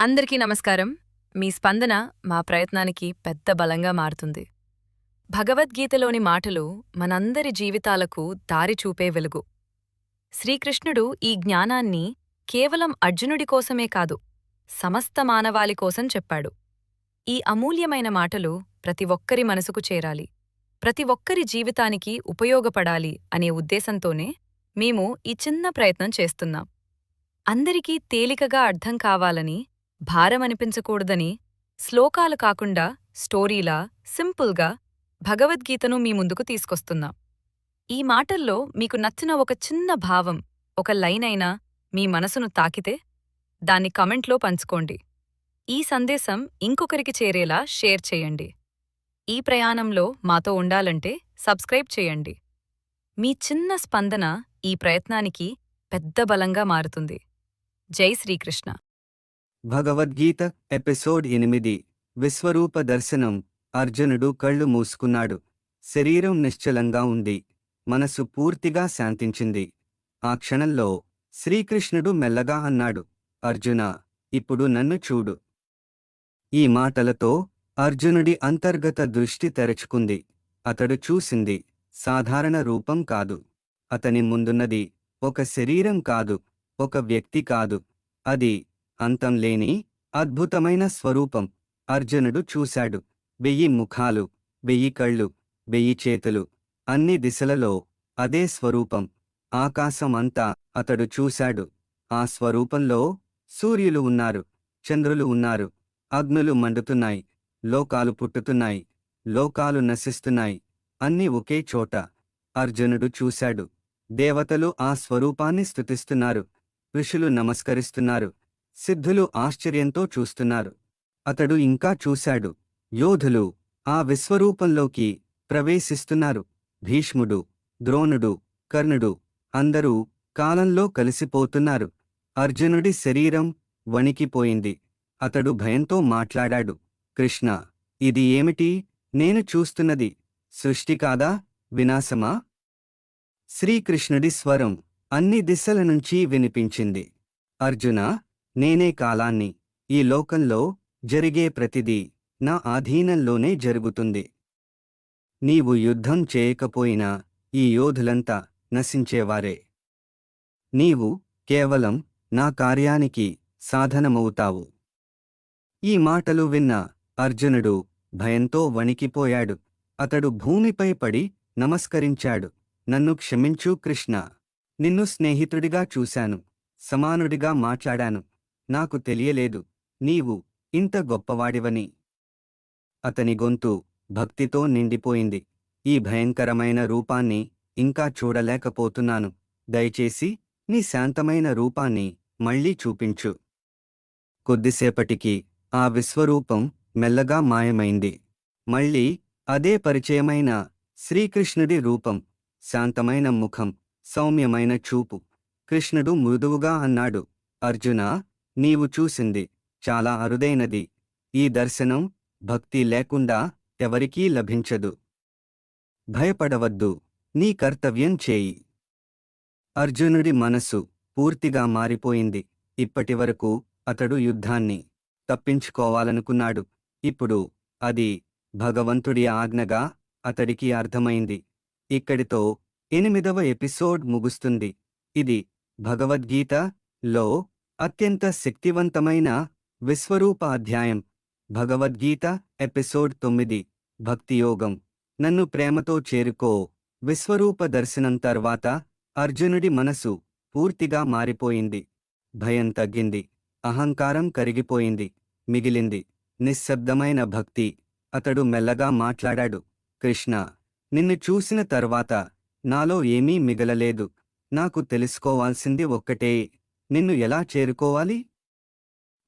అందరికీ నమస్కారం. మీ స్పందన మా ప్రయత్నానికి పెద్ద బలంగా మారుతుంది. భగవద్గీతలోని మాటలు మనందరి జీవితాలకు దారి చూపే వెలుగు. శ్రీకృష్ణుడు ఈ జ్ఞానాన్ని కేవలం అర్జునుడి కోసమే కాదు సమస్త మానవాళి కోసం చెప్పాడు. ఈ అమూల్యమైన మాటలు ప్రతి ఒక్కరి మనసుకు చేరాలి. ప్రతి ఒక్కరి జీవితానికి ఉపయోగపడాలి అనే ఉద్దేశంతోనే మేము ఈ చిన్న ప్రయత్నం చేస్తున్నాం. అందరికీ తేలికగా అర్థం కావాలని భారమనిపించకూడదని శ్లోకాలు కాకుండా స్టోరీలా సింపుల్గా భగవద్గీతను మీ ముందుకు తీసుకొస్తున్నాం. ఈ మాటల్లో మీకు నచ్చిన ఒక చిన్న భావం ఒక లైన్ అయినా మీ మనసును తాకితే దాన్ని కమెంట్లో పంచుకోండి. ఈ సందేశం ఇంకొకరికి చేరేలా షేర్ చేయండి. ఈ ప్రయాణంలో మాతో ఉండాలంటే సబ్స్క్రైబ్ చేయండి. మీ చిన్న స్పందన ఈ ప్రయత్నానికి పెద్ద బలంగా మారుతుంది. జై శ్రీకృష్ణ. భగవద్గీత ఎపిసోడ్ ఎనిమిది. విశ్వరూప దర్శనం. అర్జునుడు కళ్ళు మూసుకున్నాడు. శరీరం నిశ్చలంగా ఉంది. మనసు పూర్తిగా శాంతించింది. ఆ క్షణంలో శ్రీకృష్ణుడు మెల్లగా అన్నాడు అర్జున ఇప్పుడు నన్ను చూడు ఈ మాటలతో అర్జునుడి అంతర్గత దృష్టి తెరచుకుంది. అతడు చూసింది సాధారణ రూపం కాదు. అతని ముందున్నది ఒక శరీరం కాదు ఒక వ్యక్తి కాదు. అది అంతం లేని అద్భుతమైన స్వరూపం. అర్జునుడు చూశాడు. వెయ్యి ముఖాలు వెయ్యి కళ్ళు వెయ్యి చేతులు అన్ని దిశలలో అదే స్వరూపం. ఆకాశం అంతా అతడు చూశాడు. ఆ స్వరూపంలో సూర్యులు ఉన్నారు చంద్రులు ఉన్నారు అగ్నులు మండుతున్నాయి లోకాలు పుట్టుతున్నాయి లోకాలు నశిస్తున్నాయి అన్ని ఒకే చోట. అర్జునుడు చూశాడు. దేవతలు ఆ స్వరూపాన్ని స్థుతిస్తున్నారు ఋషులు నమస్కరిస్తున్నారు. సిద్ధులు ఆశ్చర్యంతో చూస్తున్నారు. అతడు ఇంకా చూశాడు. యోధులు ఆ విశ్వరూపంలోకి ప్రవేశిస్తున్నారు. భీష్ముడు ద్రోణుడు కర్ణుడు అందరూ కాలంలో కలిసిపోతున్నారు. అర్జునుడి శరీరం వణికిపోయింది. అతడు భయంతో మాట్లాడాడు. కృష్ణ ఇది ఏమిటి? నేను చూస్తున్నది సృష్టి కాదా? వినాశమా? శ్రీకృష్ణుడి స్వరం అన్ని దిశల నుంచి వినిపించింది. అర్జున నేనే కాలాన్ని ఈ లోకంలో జరిగే ప్రతిదీ నా ఆధీనంలోనే జరుగుతుంది. నీవు యుద్ధం చేయకపోయినా ఈ యోధులంతా నశించేవారే. నీవు కేవలం నా కార్యానికి సాధనమవుతావు. ఈ మాటలు విన్న అర్జునుడు భయంతో వణికిపోయాడు. అతడు భూమిపై పడి నమస్కరించాడు. నన్ను క్షమించు కృష్ణ. నిన్ను స్నేహితుడిగా చూశాను. సమానుడిగా మాట్లాడాను. నాకు తెలియలేదు. నీవు ఇంత గొప్పవాడివని. అతని గొంతు భక్తితో నిండిపోయింది. ఈ భయంకరమైన రూపాన్ని ఇంకా చూడలేకపోతున్నాను. దయచేసి నీ శాంతమైన రూపాన్ని మళ్ళీ చూపించు. కొద్దిసేపటికి ఆ విశ్వరూపం మెల్లగా మాయమైంది. మళ్ళీ అదే పరిచయమైన శ్రీకృష్ణుడి రూపం శాంతమైన ముఖం సౌమ్యమైన చూపు. కృష్ణుడు మృదువుగా అన్నాడు. అర్జునా నీవు చూసింది చాలా అరుదైనది. ఈ దర్శనం భక్తి లేకుండా ఎవరికీ లభించదు. భయపడవద్దు. నీ కర్తవ్యం చేయి. అర్జునుడి మనసు పూర్తిగా మారిపోయింది. ఇప్పటివరకు అతడు యుద్ధాన్ని తప్పించుకోవాలనుకున్నాడు. ఇప్పుడు అది భగవంతుడి ఆజ్ఞగా అతడికి అర్థమైంది. ఇక్కడితో ఎనిమిదవ ఎపిసోడ్ ముగుస్తుంది. ఇది భగవద్గీత లో అత్యంత శక్తివంతమైన విశ్వరూప అధ్యాయం భగవద్గీత ఎపిసోడ్ తొమ్మిది. భక్తియోగం నన్ను ప్రేమతో చేరుకో. విశ్వరూప దర్శనం తర్వాత అర్జునుడి మనసు పూర్తిగా మారిపోయింది. భయం తగ్గింది. అహంకారం కరిగిపోయింది. మిగిలింది. నిశ్శబ్దమైన భక్తి. అతడు మెల్లగా మాట్లాడాడు. కృష్ణ నిన్ను చూసిన తర్వాత నాలో ఏమీ మిగలలేదు. నాకు తెలుసుకోవాల్సింది ఒక్కటే. నిన్ను ఎలా చేరుకోవాలి?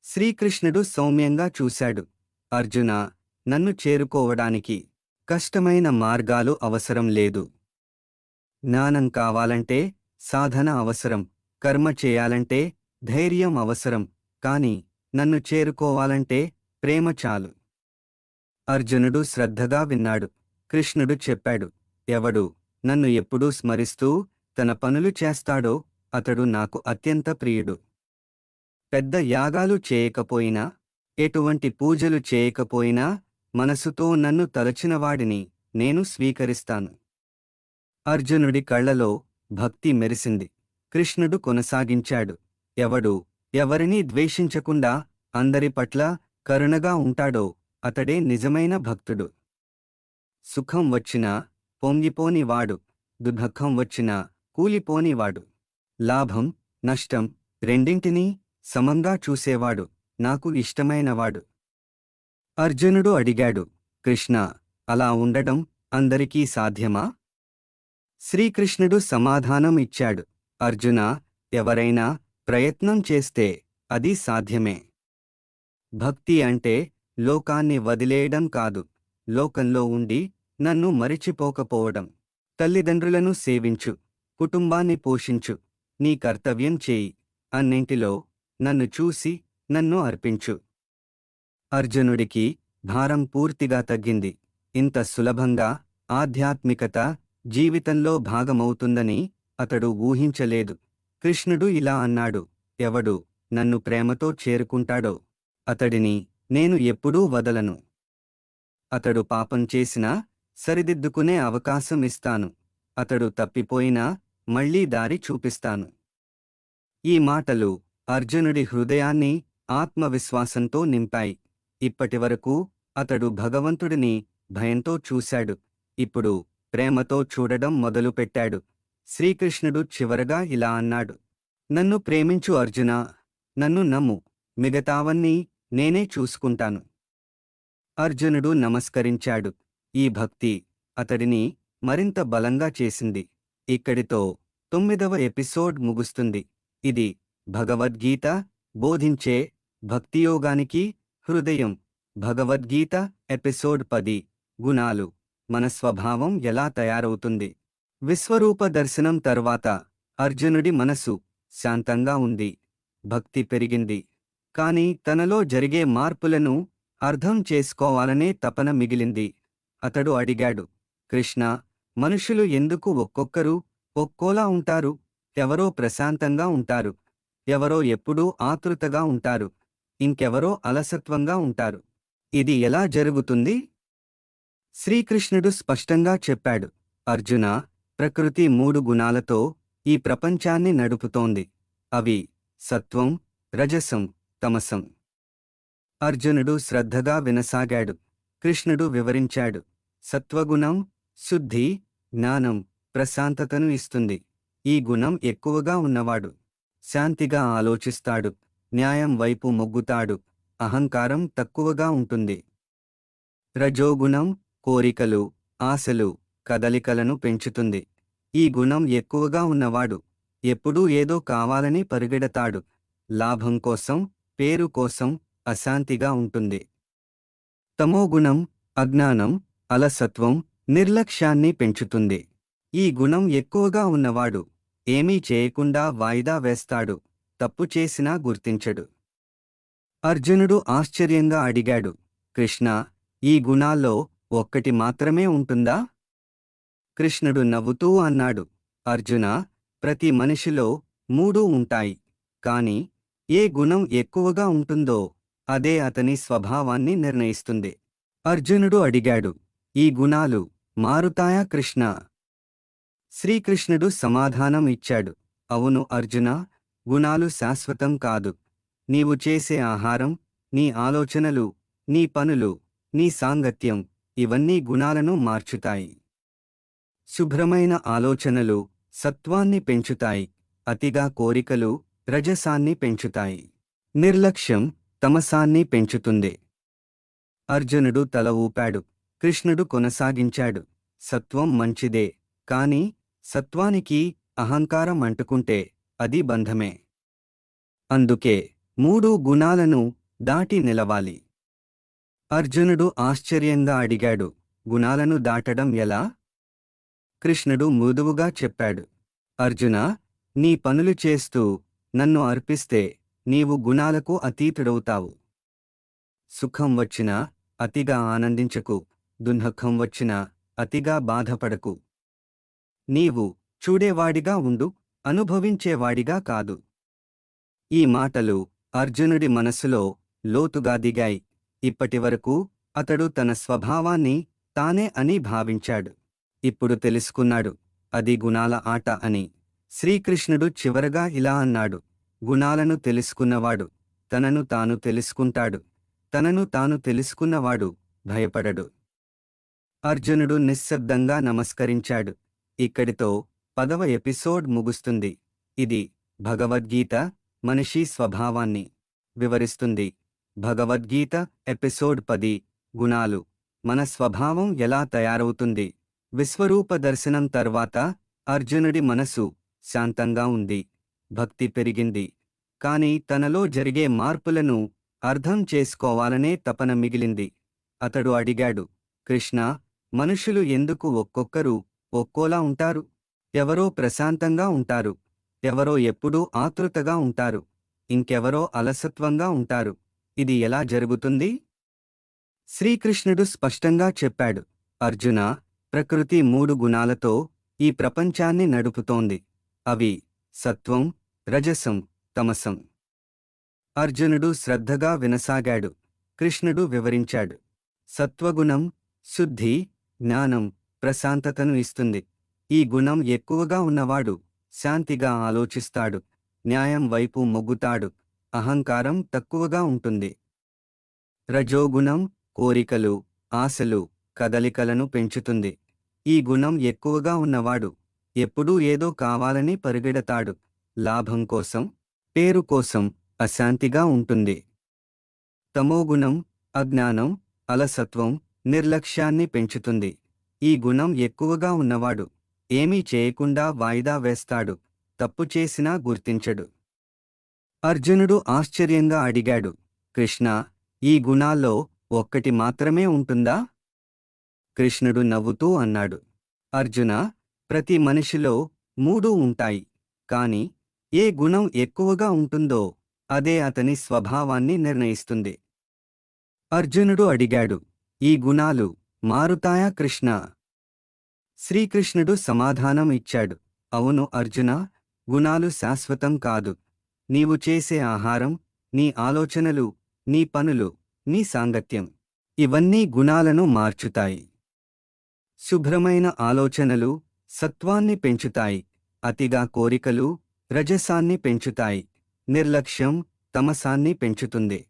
శ్రీకృష్ణుడు సౌమ్యంగా చూశాడు. అర్జున నన్ను చేరుకోవడానికి కష్టమైన మార్గాలు అవసరం లేదు. జ్ఞానం కావాలంటే సాధన అవసరం కర్మ చేయాలంటే ధైర్యం అవసరం కాని నన్ను చేరుకోవాలంటే ప్రేమ చాలు. అర్జునుడు శ్రద్ధగా విన్నాడు. కృష్ణుడు చెప్పాడు ఎవడు నన్ను ఎప్పుడూ స్మరిస్తూ తన పనులు చేస్తాడో అతడు నాకు అత్యంత ప్రియుడు. పెద్ద యాగాలు చేయకపోయినా ఎటువంటి పూజలు చేయకపోయినా మనసుతో నన్ను తలచినవాడిని నేను స్వీకరిస్తాను. అర్జునుడి కళ్ళలో భక్తి మెరిసింది. కృష్ణుడు కొనసాగించాడు. ఎవడు ఎవరినీ ద్వేషించకుండా అందరి పట్ల కరుణగా ఉంటాడో అతడే నిజమైన భక్తుడు. సుఖం వచ్చినా పొంగిపోనివాడు దుర్భఖం వచ్చినా కూలిపోనివాడు. లాభం నష్టం రెండింటినీ సమంగా చూసేవాడు నాకు ఇష్టమైనవాడు. అర్జునుడు అడిగాడు కృష్ణ అలా ఉండటం అందరికీ సాధ్యమా? శ్రీకృష్ణుడు సమాధానం ఇచ్చాడు అర్జున ఎవరైనా ప్రయత్నం చేస్తే అది సాధ్యమే. భక్తి అంటే లోకాన్ని వదిలేయడం కాదు లోకంలో ఉండి నన్ను మరిచిపోకపోవడం. తల్లిదండ్రులను సేవించు కుటుంబాన్ని పోషించు నీ కర్తవ్యం చేయి. అన్నింటిలో నన్ను చూసి నన్ను అర్పించు. అర్జునుడికి భారం పూర్తిగా తగ్గింది. ఇంత సులభంగా ఆధ్యాత్మికత జీవితంలో భాగమవుతుందని అతడు ఊహించలేదు. కృష్ణుడు ఇలా అన్నాడు ఎవడు నన్ను ప్రేమతో చేరుకుంటాడో అతడిని నేను ఎప్పుడూ వదలను. అతడు పాపం చేసినా సరిదిద్దుకునే అవకాశం ఇస్తాను. అతడు తప్పిపోయినా మళ్ళీ దారి చూపిస్తాను. ఈ మాటలు అర్జునుడి హృదయాన్ని ఆత్మవిశ్వాసంతో నింపాయి. ఇప్పటివరకు అతడు భగవంతుడిని భయంతో చూశాడు. ఇప్పుడు ప్రేమతో చూడడం మొదలుపెట్టాడు. శ్రీకృష్ణుడు చివరగా ఇలా అన్నాడు. నన్ను ప్రేమించు అర్జునా నన్ను నమ్ము మిగతావన్నీ నేనే చూసుకుంటాను. అర్జునుడు నమస్కరించాడు. ఈ భక్తి అతడిని మరింత బలంగా చేసింది. ఇక్కడితో తొమ్మిదవ ఎపిసోడ్ ముగుస్తుంది. ఇది భగవద్గీత బోధించే భక్తియోగానికి హృదయం. భగవద్గీత ఎపిసోడ్ పది గుణాలు. మన స్వభావం ఎలా తయారవుతుంది? విశ్వరూప దర్శనం తర్వాత అర్జునుడి మనసు శాంతంగా ఉంది. భక్తి పెరిగింది. కాని తనలో జరిగే మార్పులను అర్థం చేసుకోవాలనే తపన మిగిలింది. అతడు అడిగాడు కృష్ణ మనుషులు ఎందుకు ఒక్కొక్కరు ఒక్కోలా ఉంటారు? ఎవరో ప్రశాంతంగా ఉంటారు. ఎవరో ఎప్పుడూ ఆతృతగా ఉంటారు. ఇంకెవరో అలసత్వంగా ఉంటారు. ఇది ఎలా జరుగుతుంది? శ్రీకృష్ణుడు స్పష్టంగా చెప్పాడు. అర్జున ప్రకృతి మూడు గుణాలతో ఈ ప్రపంచాన్ని నడుపుతోంది. అవి సత్వం రజసం తమసం. అర్జునుడు శ్రద్ధగా వినసాగాడు. కృష్ణుడు వివరించాడు. సత్వగుణం శుద్ధి జ్ఞానం ప్రశాంతతను ఇస్తుంది. ఈ గుణం ఎక్కువగా ఉన్నవాడు. శాంతిగా ఆలోచిస్తాడు. న్యాయం వైపు మొగ్గుతాడు. అహంకారం తక్కువగా ఉంటుంది. రజోగుణం కోరికలు ఆశలు కదలికలను పెంచుతుంది. ఈ గుణం ఎక్కువగా ఉన్నవాడు. ఎప్పుడూ ఏదో కావాలని పరిగెడతాడు. లాభం కోసం పేరు కోసం అశాంతిగా ఉంటుంది. తమోగుణం అజ్ఞానం అలసత్వం నిర్లక్ష్యాన్ని పెంచుతుంది. ఈ గుణం ఎక్కువగా ఉన్నవాడు ఏమీ చేయకుండా వాయిదా వేస్తాడు తప్పు చేసినా గుర్తించడు. అర్జునుడు ఆశ్చర్యంగా అడిగాడు కృష్ణ ఈ గుణాల్లో ఒక్కటి మాత్రమే ఉంటుందా? కృష్ణుడు నవ్వుతూ అన్నాడు అర్జున ప్రతి మనిషిలో మూడూ ఉంటాయి. కాని ఏ గుణం ఎక్కువగా ఉంటుందో అదే అతని స్వభావాన్ని నిర్ణయిస్తుంది. అర్జునుడు అడిగాడు ఈ గుణాలు మారుతాయా కృష్ణ? శ్రీకృష్ణుడు సమాధానం ఇచ్చాడు. అవును అర్జున గుణాలు శాశ్వతం కాదు. నీవు చేసే ఆహారం నీ ఆలోచనలు నీ పనులు నీ సాంగత్యం ఇవన్నీ గుణాలను మార్చుతాయి. శుభ్రమైన ఆలోచనలు సత్వాన్ని పెంచుతాయి. అతిగా కోరికలు రజసాన్ని పెంచుతాయి. నిర్లక్ష్యం తమసాన్ని పెంచుతుంది. అర్జునుడు తల ఊపాడు. కృష్ణుడు కొనసాగించాడు. సత్వం మంచిదే కాని సత్వానికి అహంకారం అంటుకుంటే అది బంధమే. అందుకే మూడు గుణాలను దాటి నిలవాలి. అర్జునుడు ఆశ్చర్యంగా అడిగాడు గుణాలను దాటడం ఎలా? కృష్ణుడు మృదువుగా చెప్పాడు అర్జున నీ పనులు చేస్తూ నన్ను అర్పిస్తే నీవు గుణాలకు అతీతుడవుతావు. సుఖం వచ్చినా అతిగా ఆనందించకు. దుఃఖం వచ్చినా అతిగా బాధపడకు. నీవు చూడేవాడిగా ఉండు అనుభవించేవాడిగా కాదు. ఈ మాటలు అర్జునుడి మనసులో లోతుగా దిగాయి. ఇప్పటివరకు అతడు తన స్వభావాన్ని తానే అని భావించాడు. ఇప్పుడు తెలుసుకున్నాడు అది గుణాల ఆట అని. శ్రీకృష్ణుడు చివరగా ఇలా అన్నాడు గుణాలను తెలుసుకున్నవాడు తనను తాను తెలుసుకుంటాడు తనను తాను తెలుసుకున్నవాడు భయపడడు. అర్జునుడు నిశ్శబ్దంగా నమస్కరించాడు. ఇక్కడితో పదవ ఎపిసోడ్ ముగుస్తుంది. ఇది భగవద్గీత మనిషి స్వభావాన్ని వివరిస్తుంది. భగవద్గీత ఎపిసోడ్ పది గుణాలు. మన స్వభావం ఎలా తయారవుతుంది? విశ్వరూప దర్శనం తర్వాత అర్జునుడి మనసు శాంతంగా ఉంది. భక్తి పెరిగింది. కాని తనలో జరిగే మార్పులను అర్థం చేసుకోవాలనే తపన మిగిలింది. అతడు అడిగాడు కృష్ణ మనుషులు ఎందుకు ఒక్కొక్కరు ఒక్కోలా ఉంటారు? ఎవరో ప్రశాంతంగా ఉంటారు. ఎవరో ఎప్పుడూ ఆతృతగా ఉంటారు. ఇంకెవరో అలసత్వంగా ఉంటారు. ఇది ఎలా జరుగుతుంది? శ్రీకృష్ణుడు స్పష్టంగా చెప్పాడు. అర్జున ప్రకృతి మూడు గుణాలతో ఈ ప్రపంచాన్ని నడుపుతోంది. అవి సత్వం రజసం తమసం. అర్జునుడు శ్రద్ధగా వినసాగాడు. కృష్ణుడు వివరించాడు. సత్వగుణం శుద్ధి జ్ఞానం ప్రశాంతతను ఇస్తుంది. ఈ గుణం ఎక్కువగా ఉన్నవాడు శాంతిగా ఆలోచిస్తాడు న్యాయం వైపు మొగ్గుతాడు అహంకారం తక్కువగా ఉంటుంది. రజోగుణం కోరికలు ఆశలు కదలికలను పెంచుతుంది. ఈ గుణం ఎక్కువగా ఉన్నవాడు ఎప్పుడూ ఏదో కావాలని పరిగెడతాడు లాభం కోసం పేరు కోసం అశాంతిగా ఉంటుంది. తమోగుణం అజ్ఞానం అలసత్వం నిర్లక్ష్యాన్ని పెంచుతుంది. ఈ గుణం ఎక్కువగా ఉన్నవాడు ఏమీ చేయకుండా వాయిదా వేస్తాడు తప్పు చేసినా గుర్తించడు. అర్జునుడు ఆశ్చర్యంగా అడిగాడు కృష్ణ ఈ గుణాల్లో ఒక్కటి మాత్రమే ఉంటుందా? కృష్ణుడు నవ్వుతూ అన్నాడు అర్జున ప్రతి మనిషిలో మూడూ ఉంటాయి కాని ఏ గుణం ఎక్కువగా ఉంటుందో అదే అతని స్వభావాన్ని నిర్ణయిస్తుంది. అర్జునుడు అడిగాడు ఈ గుణాలు మారుతాయా కృష్ణ? శ్రీకృష్ణుడు సమాధానం ఇచ్చాడు. అవును అర్జున గుణాలు శాశ్వతం కాదు. నీవు చేసే ఆహారం నీ ఆలోచనలు నీ పనులు నీ సాంగత్యం ఇవన్నీ గుణాలను మార్చుతాయి. శుభ్రమైన ఆలోచనలు సత్వాన్ని పెంచుతాయి. అతిగా కోరికలు రజసాన్ని పెంచుతాయి. నిర్లక్ష్యం తమసాన్ని పెంచుతుంది.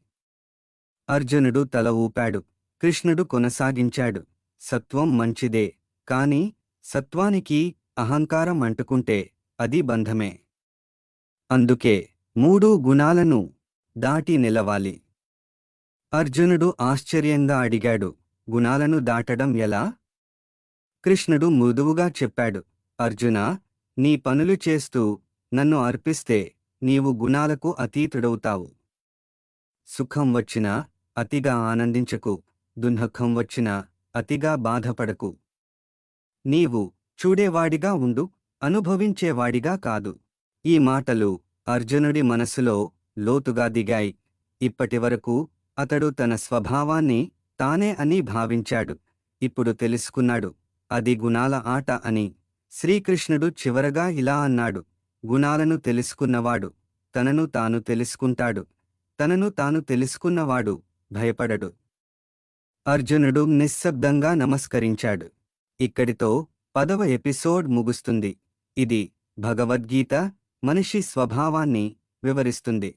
అర్జునుడు తల ఊపాడు. కృష్ణుడు కొనసాగించాడు. సత్వం మంచిదే కాని సత్వానికి అహంకారం అంటుకుంటే అది బంధమే. అందుకే మూడు గుణాలను దాటి నిలవాలి. అర్జునుడు ఆశ్చర్యంగా అడిగాడు గుణాలను దాటడం ఎలా? కృష్ణుడు మృదువుగా చెప్పాడు అర్జున నీ పనులు చేస్తూ నన్ను అర్పిస్తే నీవు గుణాలకు అతీతుడవుతావు. సుఖం వచ్చినా అతిగా ఆనందించకు. దుఃఖం వచ్చినా అతిగా బాధపడకు. నీవు చూడేవాడిగా ఉండు అనుభవించేవాడిగా కాదు. ఈ మాటలు అర్జునుడి మనసులో లోతుగా దిగాయి. ఇప్పటివరకు అతడు తన స్వభావాన్ని తానే అని భావించాడు. ఇప్పుడు తెలుసుకున్నాడు అది గుణాల ఆట అని. శ్రీకృష్ణుడు చివరగా ఇలా అన్నాడు గుణాలను తెలుసుకున్నవాడు తనను తాను తెలుసుకుంటాడు. తనను తాను తెలుసుకున్నవాడు భయపడడు. అర్జునుడు నిశ్శబ్దంగా నమస్కరించాడు. ఇక్కడితో పదవ ఎపిసోడ్ ముగుస్తుంది. ఇది భగవద్గీత మనిషి స్వభావాన్ని వివరిస్తుంది.